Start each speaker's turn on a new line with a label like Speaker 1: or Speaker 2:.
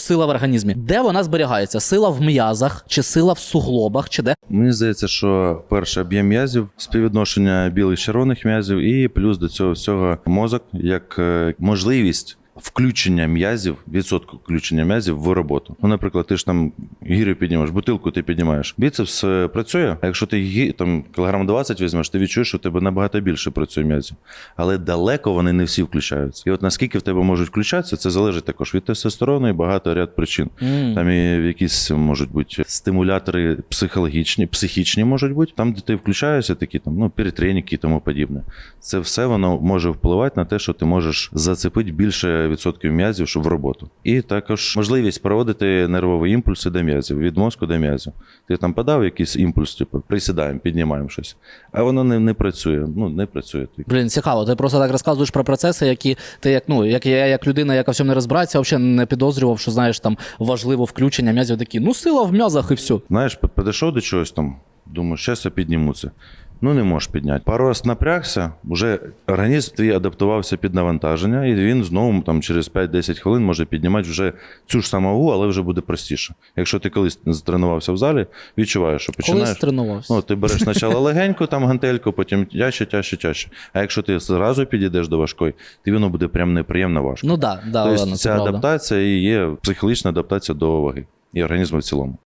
Speaker 1: сила в організмі. Де вона зберігається? Сила в м'язах, чи сила в суглобах, чи де?
Speaker 2: Мені здається, що перше об'єм м'язів, співвідношення білих червоних м'язів, і плюс до цього всього мозок як е, можливість. Включення м'язів, відсотку включення м'язів в роботу. Ну, наприклад, ти ж там гірю піднімаєш, бутилку ти піднімаєш. Біцепс е, працює, а якщо ти гі- там кілограм 20 візьмеш, ти відчуєш, що у тебе набагато більше працює м'язів. Але далеко вони не всі включаються. І от наскільки в тебе можуть включатися, це залежить також від тестостерону і багато ряд причин.
Speaker 1: М.
Speaker 2: Там і якісь можуть бути стимулятори психологічні, психічні можуть бути. Там, де ти включаєшся, такі там ну перетреніки і тому подібне. Це все воно може впливати на те, що ти можеш зацепити більше відсотків м'язів, щоб в роботу. І також можливість проводити нервові імпульси до м'язів від мозку до м'язів. Ти там подав якийсь імпульс, типу присідаємо, піднімаємо щось, а воно не, не працює. Ну не працює.
Speaker 1: Блін, цікаво. Ти просто так розказуєш про процеси, які ти як ну як я, як людина, яка в цьому не розбирається, взагалі не підозрював, що знаєш там важливо включення м'язів. Такі ну сила в м'язах і все.
Speaker 2: Знаєш, підійшов до чогось там, думаю, щас я підніму це. Ну, не можеш підняти. Пару раз напрягся, вже організм твій адаптувався під навантаження, і він знову там, через 5-10 хвилин може піднімати вже цю ж саму вагу, але вже буде простіше. Якщо ти колись тренувався в залі, відчуваєш, що починаєш.
Speaker 1: Колись тренувався.
Speaker 2: Ну, ти береш спочатку легеньку там гантельку, потім тяжче, тяжче, тяжче. А якщо ти зразу підійдеш до важкої, то воно буде прям неприємно важко.
Speaker 1: Ну да, да,
Speaker 2: тобто
Speaker 1: ладно, це
Speaker 2: ця
Speaker 1: правда.
Speaker 2: адаптація і є психологічна адаптація до ваги і організму в цілому.